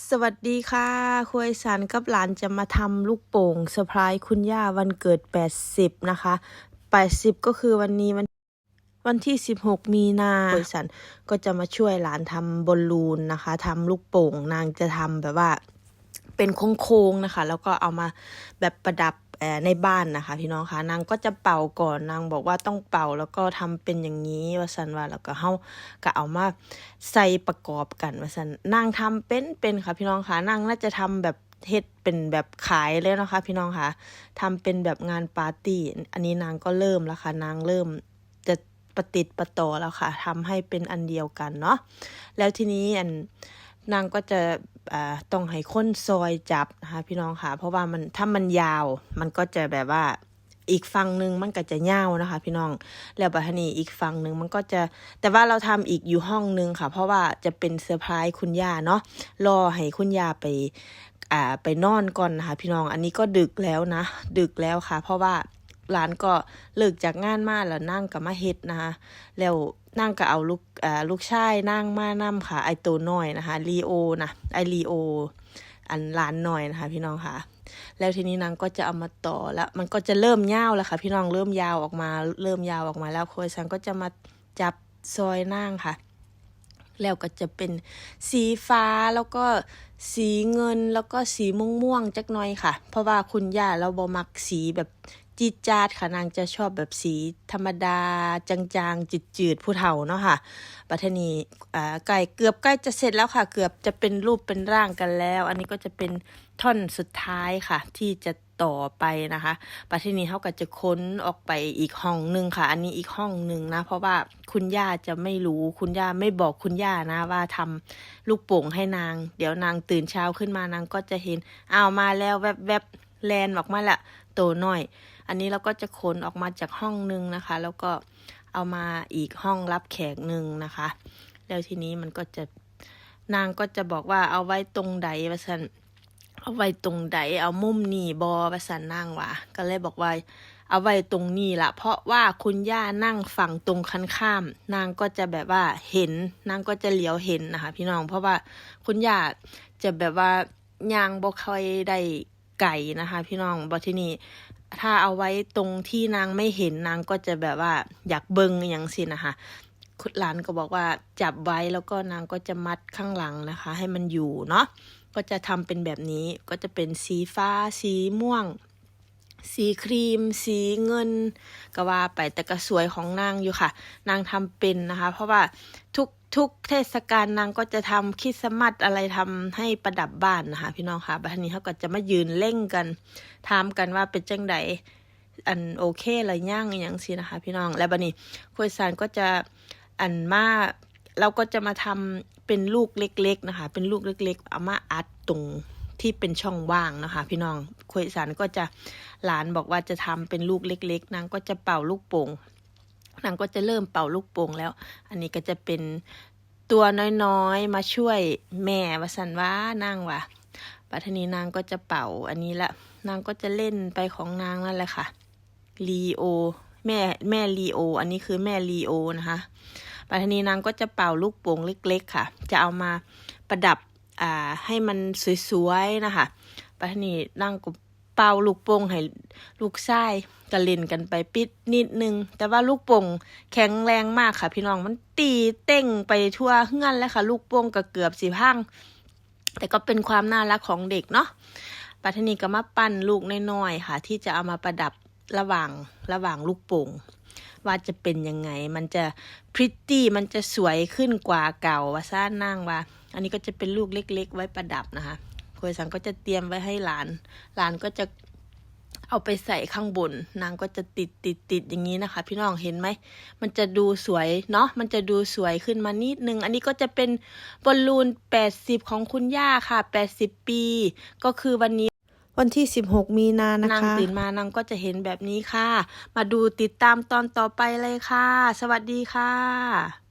สวัสดีค่ะคุยสันกับหลานจะมาทำลูกโป่งเซอร์ไพรส์คุณย่าวันเกิด 80 นะคะ 80 ก็คือวันนี้วันวันที่ 16 มีนาคุยสันก็จะมาช่วยหลานทำบอลลูนนะคะทำลูกโป่งนางจะทำแบบว่า เป็นโค้งๆนะคะ แล้วก็เอามาแบบประดับ ในบ้านนะคะ พี่น้องคะนางก็จะเป่าก่อนนางบอกว่าต้องเป่าแล้วก็ทำเป็นอย่างนี้ว่าสันว่าแล้วก็เฮาก็เอามาใส่ประกอบกันว่าสันนางทำเป็นเป็นค่ะ พี่น้องคะนางน่าจะทำแบบเฮ็ดเป็นแบบขายเลยนะคะ พี่น้องคะทำเป็นแบบงานปาร์ตี้อันนี้นางก็เริ่มแล้วค่ะนางเริ่มจะประติดประต่อแล้วค่ะทำให้เป็นอันเดียวกันเนาะแล้วทีนี้อัน นางก็จะต้องให้คนซอยจับนะคะพี่น้องค่ะ เพราะว่ามันถ้ามันยาวมันก็จะแบบว่าอีกฝั่งหนึ่งมันก็จะยาวนะคะ พี่น้อง แล้วบัดนี้อีกฝั่งหนึ่งมันก็จะ แต่ว่าเราทำอีกอยู่ห้องนึงค่ะ เพราะว่าจะเป็นเซอร์ไพรส์คุณย่าเนาะ รอให้คุณย่าไป อ่า ไปนอนก่อนนะคะ พี่น้อง อันนี้ก็ดึกแล้วนะ ดึกแล้วค่ะ เพราะว่า ร้านก็เลิกจากงานมาแล้วนั่งกับมาเฮ็ดนะคะแล้วนั่งก็เอาลูกอ่าลูกชายนั่งมานํค่ะ ไอตัวน้อยนะคะลีโอนะไอลีโอ อันหลานหน่อยนะคะ พี่น้องค่ะ แล้วทีนี้นางก็จะเอามาต่อแล้ว มันก็จะเริ่มยาวแล้วค่ะ พี่น้องเริ่มยาวออกมา เริ่มยาวออกมาแล้วโคยซังก็จะมาจับซอยนั่งค่ะแล้วก็จะเป็นสีฟ้าแล้วก็สีเงินแล้วก็สีม่วงๆจักหน่อยค่ะ เพราะว่าคุณย่าเราบ่มักสีแบบ จีจาดค่ะนางจะชอบแบบสีธรรมดา จางๆจืดๆผู้เฒ่าเนาะค่ะปัทนีอ่าไก่เกือบใกล้จะเสร็จแล้วค่ะ เกือบจะเป็นรูปเป็นร่างกันแล้ว อันนี้ก็จะเป็นท่อนสุดท้ายค่ะ ที่จะต่อไปนะคะปัทนีเขาก็จะค้นออกไปอีกห้องหนึ่งค่ะ อันนี้อีกห้องหนึ่งนะ เพราะว่าคุณย่าจะไม่รู้คุณย่าไม่บอกคุณย่านะ ว่าทำลูกโป่งให้นาง เดี๋ยวนางตื่นเช้าขึ้นมานางก็จะเห็นอ้าวมาแล้วแวบๆบแลนออกมาละ ตหน่อย อันนี้เราก็จะขนออกมาจากห้องหนึ่งนะคะ แล้วก็เอามาอีกห้องรับแขกหนึ่งนะคะ แล้วทีนี้มันก็จะนางก็จะบอกว่าเอาไว้ตรงใดวะสันเอาไว้ตรงใดเอามุมนี่บอวะสันนางวะก็เลยบอกว่า เอาไว้ตรงนี้ละเพราะว่าคุณย่านั่งฝั่งตรงคันข้าม นางก็จะแบบว่าเห็น นางก็จะเหลียวเห็นนะคะ พี่น้องเพราะว่าคุณย่าจะแบบว่ายางบ่ค่อยได้ ไก่นะคะ พี่น้องบอที่นี่ถ้าเอาไว้ตรงที่นางไม่เห็นนางก็จะแบบว่าอยากเบิงอย่างสินะคะคุณหลานก็บอกว่าจับไว้แล้วก็นางก็จะมัดข้างหลังนะคะ ให้มันอยู่เนาะก็จะทำเป็นแบบนี้ก็จะเป็นสีฟ้าสีม่วง สีครีม สีเงินก็ว่าไปแต่ก็สวยของนางอยู่ค่ะ นางทำเป็นนะคะ เพราะว่าทุกทุกเทศกาลนางก็จะทำคริสต์มาสอะไรทำให้ประดับบ้านนะคะ พี่น้องค่ะบัดนี้เขาก็จะมายืนเล่งกันถามกันว่าเป็นจังใดอันโอเคอะไรย่างอย่างสินะคะ พี่น้อง และบัดนี้คุยสารก็จะอันมาเราก็จะมาทำเป็นลูกเล็ก ๆนะคะ เป็นลูกเล็ก ๆ เอามาอัดตรง ที่เป็นช่องว่างนะคะ พี่น้องคุยสารก็จะหลานบอกว่าจะทำเป็นลูกเล็ก ๆนางก็จะเป่าลูกโป่งนางก็จะเริ่มเป่าลูกโป่งแล้ว อันนี้ก็จะเป็นตัวน้อยๆ มาช่วยแม่วสันว่านางว่ะปัทนีนางก็จะเป่าอันนี้ละนางก็จะเล่นไปของนางนั่นแหละค่ะลีโอแม่แม่ลีโอ อันนี้คือแม่ลีโอนะคะปัทนีนางก็จะเป่าลูกโป่งเล็ก ๆ ค่ะ จะเอามาประดับ อ่าให้มันสวยๆนะคะปัทนีนางก็เป่าลูกโป่งให้ลูกชายกระเล่นกันไปปิดนิดนึง แต่ว่าลูกโป่งแข็งแรงมากค่ะ พี่น้องมันตีเต้งไปทั่วเฮือนแล้วค่ะ ลูกโป่งก็เกือบสิพังแต่ก็เป็นความน่ารักของเด็กเนาะปัทนีก็มาปั้นลูกน้อยๆค่ะ ที่จะเอามาประดับระหว่างระหว่างลูกโป่งว่าจะเป็นยังไง มันจะพริตตี้ มันจะสวยขึ้นกว่าเก่าว่าซ่านั่งว่า อันนี้ก็จะเป็นลูกเล็ก ๆ ไว้ประดับนะคะคุยสังก็จะเตรียมไว้ให้หลาน หลานก็จะเอาไปใส่ข้างบน นางก็จะติดติดติดอย่างนี้นะคะ พี่น้องเห็นไหม มันจะดูสวยเนาะ มันจะดูสวยขึ้นมานิดนึง อันนี้ก็จะเป็นบอลลูน 80 ของคุณย่าค่ะ 80 ปี ก็คือวันนี้วันที่ 16 มีนานะคะ นางตื่นมานางก็จะเห็นแบบนี้ค่ะ มาดูติดตามตอนต่อไปเลยค่ะ สวัสดีค่ะ